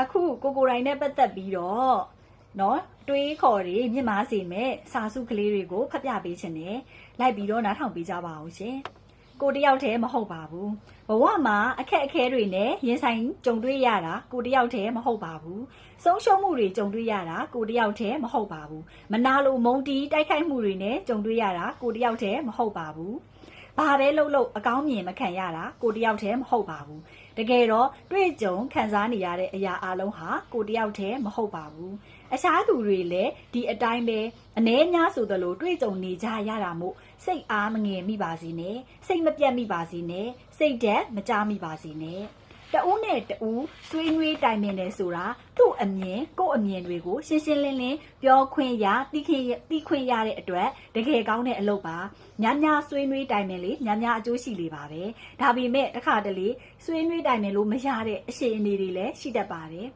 အခုကိုကိုတိုင်းနဲ့ပတ်သက်ပြီးတော့နော်တွေးခေါ်တွေမြင့်မားစေမဲ့စာစုကလေးတွေကိုဖတ်ပြပေးခြင်းနဲ့လိုက်ပြီးတော့နားထောင်ပေးကြပါအောင်ရှင်ကိုတယောက်တည်းမဟုတ်ပါဘူးဘဝမှာအခက်အခဲတွေနဲ့ရင်ဆိုင်ကြုံတွေ့ရတာကိုတယောက်တည်းမဟုတ်ပါဘူးဆုံးရှုံးမှုတွေကြုံတွေ့ရတာကိုတယောက်တည်းမဟုတ်ပါဘူးမနာလိုမုန်းတီးတိုက်ခိုက်မှုတွေနဲ့ကြုံတွေ့ရတာကိုတယောက်တည်းမဟုတ်ပါဘူး ဘာပဲလုပ်လို့အကောင်းမြင်မခံရတာကိုတယောက်တည်းမဟုတ်ပါဘူးတကယ်တော့တွေ့ကြုံခံစားနေရတဲ့အရာအလုံးဟာကိုတယောက်တည်းမဟုတ်ပါဘူးအခြားသူတွေလည်းဒီအတိုင်းပဲအ ਨੇ များဆိုသလိုတွေ့ကြုံနေကြရတာမို့စိတ်အားမငယ်မိပါစေနဲ့စိတ်မပြတ်မိပါစေနဲ့စိတ်ဓာတ်မကြမိပါစေနဲ့ တဦးနဲ့တဦးဆွေးနွေးတိုင်ပင်တယ်ဆိုတာသူ့အမြင်ကိုယ့်အမြင်တွေကိုရှင်းရှင်းလင်းလင်းပြောခွင့်ရသိခွင့်ရသိခွင့်ရတဲ့အတွက်တကယ်ကောင်းတဲ့အလုပ်ပါများများဆွေးနွေးတိုင်ပင်လေများများအကျိုးရှိလေပါပဲဒါပေမဲ့တစ်ခါတလေဆွေးနွေးတိုင်ပင်လို့မရတဲ့အခြေအနေတွေလည်းရှိတတ်ပါတယ်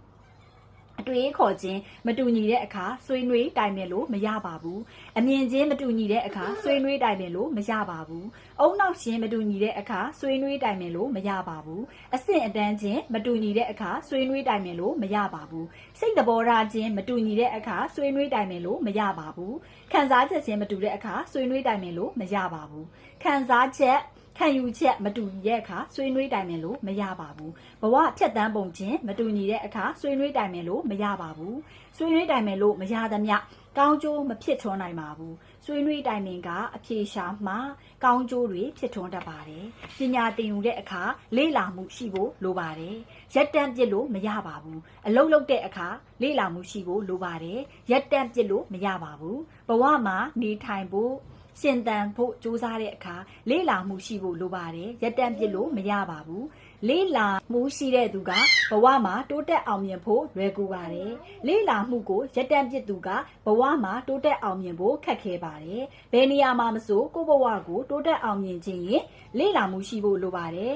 အတွေ့အခေါ်ချင်းမတူညီတဲ့အခါဆွေးနွေးတိုင်ပင်လို့မရပါဘူးအမြင်ချင်းမတူညီတဲ့အခါဆွေးနွေးတိုင်ပင်လို့မရပါဘူးအုံနောက်ချင်းမတူညီတဲ့အခါဆွေးနွေးတိုင်ပင်လို့မရပါဘူးအဆင့်အတန်းချင်းမတူညီတဲ့အခါဆွေးနွေးတိုင်ပင်လို့မရပါဘူးစိတ်တဘောထားချင်းမတူညီတဲ့အခါဆွေးနွေးတိုင်ပင်လို့မရပါဘူးခံစားချက်ချင်းမတူတဲ့အခါဆွေးနွေးတိုင်ပင်လို့မရပါဘူးခံစားချက် ခံယူချက်မတူညီတဲ့အခါဆွေးနွေးတိုင်ပင်လို့မရပါဘူးဘဝဖြတ်တန်းပုံချင်းမတူညီတဲ့အခါဆွေးနွေးတိုင်ပင်လို့မရပါဘူးဆွေးနွေးတိုင်ပင်လို့မရသမျှကောင်းကျိုးမဖြစ်ထွန်းနိုင်ပါဘူးဆွေးနွေးတိုင်ပင်ကအဖြေရှာမှကောင်းကျိုးတွေဖြစ်ထွန်းတတ်ပါတယ်ပညာသင်ယူတဲ့အခါလေ့လာမှုရှိဖို့လိုပါတယ်ရက်တန့်ပြစ်လို့မရပါဘူးအလုပ်လုပ်တဲ့အခါလေ့လာမှုရှိဖို့လိုပါတယ်ရက်တန့်ပြစ်လို့မရပါဘူးဘဝမှာနေထိုင်ဖို့ ရှင်တန်ဖို့စူးစမ်းတဲ့အခါလေးလာမှုရှိဖို့လိုပါတယ်ရက်တန့်ပြစ်လို့မရပါဘူးလေးလာမှုရှိတဲ့သူကဘဝမှာတိုးတက်အောင်မြင်ဖို့လွယ်ကူပါတယ်လေးလာမှုကိုရက်တန့်ပြစ်သူကဘဝမှာတိုးတက်အောင်မြင်ဖို့ခက်ခဲပါတယ်ဘယ်နေရာမှာမဆိုကိုယ့်ဘဝကိုတိုးတက်အောင်မြင်ခြင်းရင်လေးလာမှုရှိဖို့လိုပါတယ်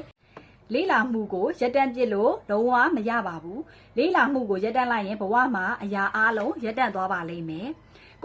လေးလာမှုကိုရက်တန့်ပြစ်လို့လုံးဝမရပါဘူးလေးလာမှုကိုရက်တန့်လိုက်ရင်ဘဝမှာအရာအလုံးရက်တန့်သွားပါလိမ့်မယ်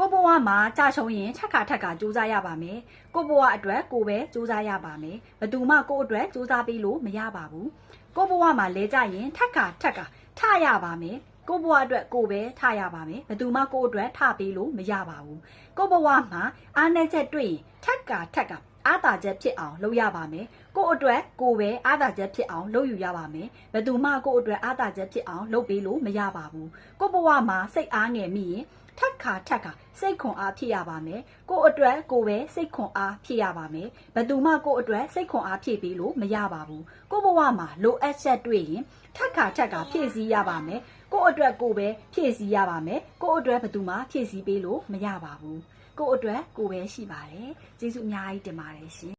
ကိုယ့်ဘဝမှာကြာချုံရင်ထက်ခါထက်ခါစူးစမ်းရပါမယ်ကိုယ့်ဘဝအတွက်ကိုယ်ပဲစူးစမ်းရပါမယ်ဘယ်သူမှကိုယ့်အတွက်စူးစမ်းပေးလို့မရပါဘူးကိုယ့်ဘဝမှာလဲကြရင်ထက်ခါထက်ခါထရပါမယ်ကိုယ့်ဘဝအတွက်ကိုယ်ပဲထရပါမယ်ဘယ်သူမှကိုယ့်အတွက်ထပေးလို့မရပါဘူးကိုယ့်ဘဝမှာအားနည်းချက်တွေ့ရင်ထက်ခါထက်ခါအားသာချက်ဖြစ်အောင်လုပ်ရပါမယ်ကိုယ့်အတွက်ကိုယ်ပဲအားသာချက်ဖြစ်အောင်လုပ်ယူရပါမယ်ဘယ်သူမှကိုယ့်အတွက်အားသာချက်ဖြစ်အောင်လုပ်ပေးလို့မရပါဘူးကိုယ့်ဘဝမှာစိတ်အားငယ်မိရင် ထက်ခါထက်ခါစိတ်ခွန်အားဖြစ်ရပါမယ်ကိုယ့်အတွက်ကိုယ်ပဲစိတ်ခွန်အားဖြစ်ရပါမယ်ဘယ်သူမှကိုယ့်အတွက်စိတ်ခွန်အားဖြည့်ပေးလို့မရပါဘူးကိုယ့်ဘဝမှာလိုအပ်ချက်တွေ့ရင်ထက်ခါထက်ခါဖြည့်ဆည်းရပါမယ်ကိုယ့်အတွက်ကိုယ်ပဲဖြည့်ဆည်းရပါမယ်ကိုယ့်အတွက်ဘယ်သူမှဖြည့်ဆည်းပေးလို့မရပါဘူးကိုယ့်အတွက်ကိုယ်ပဲရှိပါတယ်ကျေးဇူးအများကြီးတင်ပါတယ်ရှင်